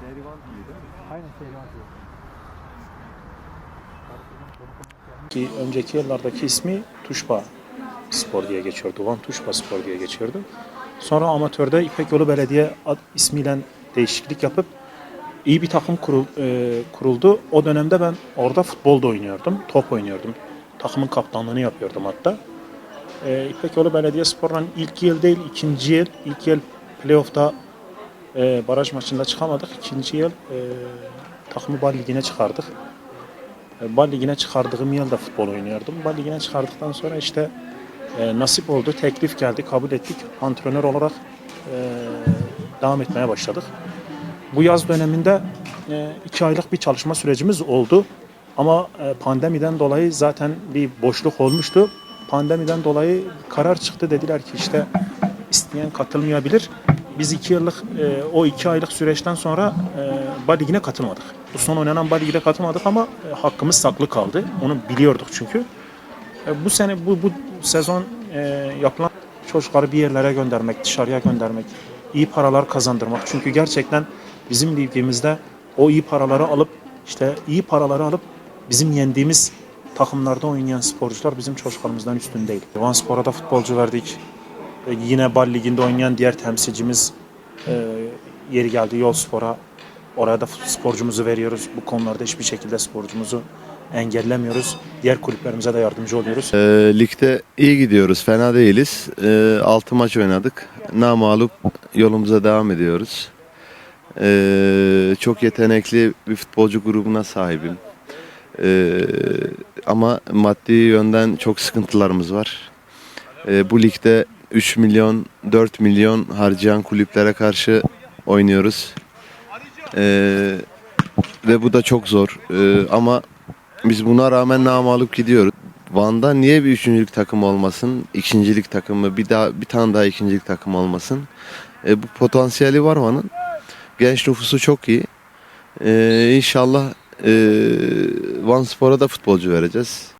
Şehrivan gibi değil mi? Aynen. Ki önceki yıllardaki ismi Tuşba Spor diye geçiyordu. Van Tuşba Spor diye geçiyordu. Sonra amatörde İpek Yolu Belediye ad, ismiyle değişiklik yapıp iyi bir takım kurul, e, kuruldu. O dönemde ben orada futbolda oynuyordum. Top oynuyordum. Takımın kaptanlığını yapıyordum hatta. E, İpek Yolu Belediye Spor'dan ilk yıl değil ikinci yıl. İlk yıl playoff'ta e, baraj maçında çıkamadık. İkinci yıl e, takımı Bal Ligi'ne çıkardık. E, Bal Ligi'ne çıkardığım yılda futbol oynuyordum. Bal Ligi'ne çıkardıktan sonra işte e, nasip oldu. Teklif geldi. Kabul ettik. Antrenör olarak e, devam etmeye başladık. Bu yaz döneminde e, iki aylık bir çalışma sürecimiz oldu. Ama e, pandemiden dolayı zaten bir boşluk olmuştu. Pandemiden dolayı karar çıktı. Dediler ki işte isteyen katılmayabilir. Biz iki yıllık e, o iki aylık süreçten sonra e, Ligi'ne katılmadık. Bu son oynanan Bal Ligi'ne katılmadık ama e, hakkımız saklı kaldı. Onu biliyorduk çünkü. E, bu sene bu, bu sezon e, yapılan çocukları bir yerlere göndermek, dışarıya göndermek, iyi paralar kazandırmak. Çünkü gerçekten bizim ligimizde o iyi paraları alıp işte iyi paraları alıp bizim yendiğimiz takımlarda oynayan sporcular bizim çocuklarımızdan üstün değil. Van Spor'a da futbolcu verdik. E, yine Bal Ligi'nde oynayan diğer temsilcimiz e, yeri geldi Yol Spor'a. Oraya da sporcumuzu veriyoruz. Bu konularda hiçbir şekilde sporcumuzu engellemiyoruz. Diğer kulüplerimize de yardımcı oluyoruz. Ee, ligde iyi gidiyoruz, fena değiliz. Ee, 6 maç oynadık. Namalup yolumuza devam ediyoruz. Ee, çok yetenekli bir futbolcu grubuna sahibim. Ee, ama maddi yönden çok sıkıntılarımız var. Ee, bu ligde 3 milyon, 4 milyon harcayan kulüplere karşı oynuyoruz. Ee, ve bu da çok zor. Ee, ama biz buna rağmen namalup gidiyoruz. Van'da niye bir üçüncülük takım olmasın? İkincilik takımı bir daha bir tane daha ikincilik takım olmasın? E, bu potansiyeli var Van'ın. Genç nüfusu çok iyi. E, inşallah e, Van da futbolcu vereceğiz.